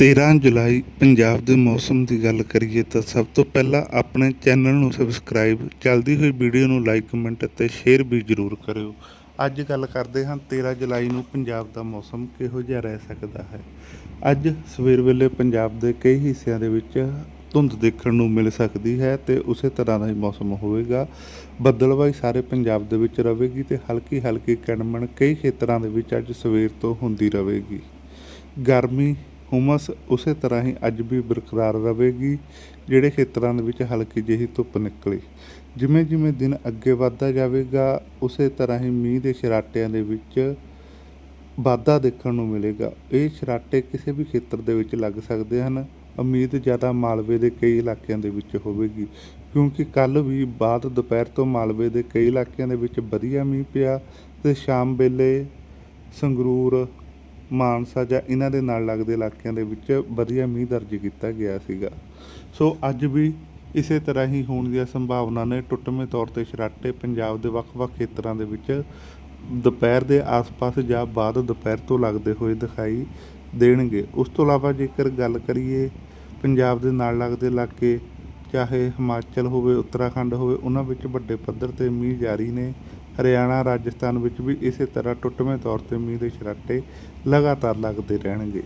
13 ਜੁਲਾਈ ਪੰਜਾਬ ਦੇ ਮੌਸਮ ਦੀ ਗੱਲ ਕਰੀਏ ਤਾਂ ਸਭ ਤੋਂ ਪਹਿਲਾਂ ਆਪਣੇ ਚੈਨਲ ਨੂੰ ਸਬਸਕ੍ਰਾਈਬ ਚੱਲਦੀ ਹੋਈ ਵੀਡੀਓ ਨੂੰ ਲਾਈਕ ਕਮੈਂਟ ਅਤੇ ਸ਼ੇਅਰ ਵੀ ਜ਼ਰੂਰ ਕਰਿਓ। ਅੱਜ ਗੱਲ ਕਰਦੇ ਹਾਂ 13 ਜੁਲਾਈ ਨੂੰ ਪੰਜਾਬ ਦਾ ਮੌਸਮ ਕਿਹੋ ਜਿਹਾ ਰਹਿ ਸਕਦਾ ਹੈ। ਅੱਜ ਸਵੇਰ ਵੇਲੇ ਪੰਜਾਬ ਦੇ ਕਈ ਹਿੱਸਿਆਂ ਦੇ ਵਿੱਚ ਧੁੰਦ ਦੇਖਣ ਨੂੰ ਮਿਲ ਸਕਦੀ ਹੈ ਤੇ ਉਸੇ ਤਰ੍ਹਾਂ ਦਾ ਹੀ ਮੌਸਮ ਹੋਵੇਗਾ। ਬੱਦਲਵਾਈ ਸਾਰੇ ਪੰਜਾਬ ਦੇ ਵਿੱਚ ਰਹੇਗੀ ਤੇ ਹਲਕੀ ਹਲਕੀ ਕਣਮਣ ਕਈ ਖੇਤਰਾਂ ਦੇ ਵਿੱਚ ਅੱਜ ਸਵੇਰ ਤੋਂ ਹੁੰਦੀ ਰਹੇਗੀ। ਗਰਮੀ ਹੁਮਸ ਉਸੇ ਤਰ੍ਹਾਂ ਹੀ ਅੱਜ ਵੀ ਬਰਕਰਾਰ ਰਹੇਗੀ, ਜਿਹੜੇ ਖੇਤਰਾਂ ਦੇ ਵਿੱਚ ਹਲਕੀ ਜਿਹੀ ਧੁੱਪ ਨਿਕਲੀ। ਜਿਵੇਂ ਜਿਵੇਂ ਦਿਨ ਅੱਗੇ ਵੱਧਦਾ ਜਾਵੇਗਾ, ਉਸੇ ਤਰ੍ਹਾਂ ਹੀ ਮੀਂਹ ਦੇ ਸ਼ਰਾਟਿਆਂ ਦੇ ਵਿੱਚ ਵਾਧਾ ਦੇਖਣ ਨੂੰ ਮਿਲੇਗਾ। ਇਹ ਸ਼ਰਾਟੇ ਕਿਸੇ ਵੀ ਖੇਤਰ ਦੇ ਵਿੱਚ ਲੱਗ ਸਕਦੇ ਹਨ। ਉਮੀਦ ਜ਼ਿਆਦਾ ਮਾਲਵੇ ਦੇ ਕਈ ਇਲਾਕਿਆਂ ਦੇ ਵਿੱਚ ਹੋਵੇਗੀ, ਕਿਉਂਕਿ ਕੱਲ ਵੀ ਬਾਅਦ ਦੁਪਹਿਰ ਤੋਂ ਮਾਲਵੇ ਦੇ ਕਈ ਇਲਾਕਿਆਂ ਦੇ ਵਿੱਚ ਵਧੀਆ ਮੀਂਹ ਪਿਆ ਤੇ ਸ਼ਾਮ ਵੇਲੇ ਸੰਗਰੂਰ ਮਾਨਸਾ ਜਾਂ ਇਹਨਾਂ ਦੇ ਨਾਲ ਲੱਗਦੇ ਇਲਾਕਿਆਂ ਦੇ ਵਿੱਚ ਵਧੀਆ ਮੀਂਹ ਦਰਜ ਕੀਤਾ ਗਿਆ ਸੀਗਾ। ਸੋ ਅੱਜ ਵੀ ਇਸੇ ਤਰ੍ਹਾਂ ਹੀ ਹੋਣ ਦੀਆਂ ਸੰਭਾਵਨਾ ਨੇ। ਟੁੱਟਵੇਂ ਤੌਰ ਤੇ ਸ਼ਰਾਟੇ ਪੰਜਾਬ ਦੇ ਵੱਖ-ਵੱਖ ਖੇਤਰਾਂ ਦੇ ਵਿੱਚ ਦੁਪਹਿਰ ਦੇ ਆਸ-ਪਾਸ ਜਾਂ ਬਾਅਦ ਦੁਪਹਿਰ ਤੋਂ ਲੱਗਦੇ ਹੋਏ ਦਿਖਾਈ ਦੇਣਗੇ। ਉਸ ਤੋਂ ਇਲਾਵਾ ਜੇਕਰ ਗੱਲ ਕਰੀਏ ਪੰਜਾਬ ਦੇ ਨਾਲ ਲੱਗਦੇ ਇਲਾਕੇ, ਚਾਹੇ ਹਿਮਾਚਲ ਹੋਵੇ, ਉੱਤਰਾਖੰਡ ਹੋਵੇ, ਉਹਨਾਂ ਵਿੱਚ ਵੱਡੇ ਪੱਧਰ ਤੇ ਮੀਂਹ ਜਾਰੀ ਨੇ। ਹਰਿਆਣਾ, ਰਾਜਸਥਾਨ ਵਿੱਚ ਵੀ ਇਸੇ ਤਰ੍ਹਾਂ ਟੁੱਟਵੇਂ ਤੌਰ ਤੇ ਮੀਂਹ ਦੇ ਛਰਾਟੇ ਲਗਾਤਾਰ ਲੱਗਦੇ ਰਹਿਣਗੇ।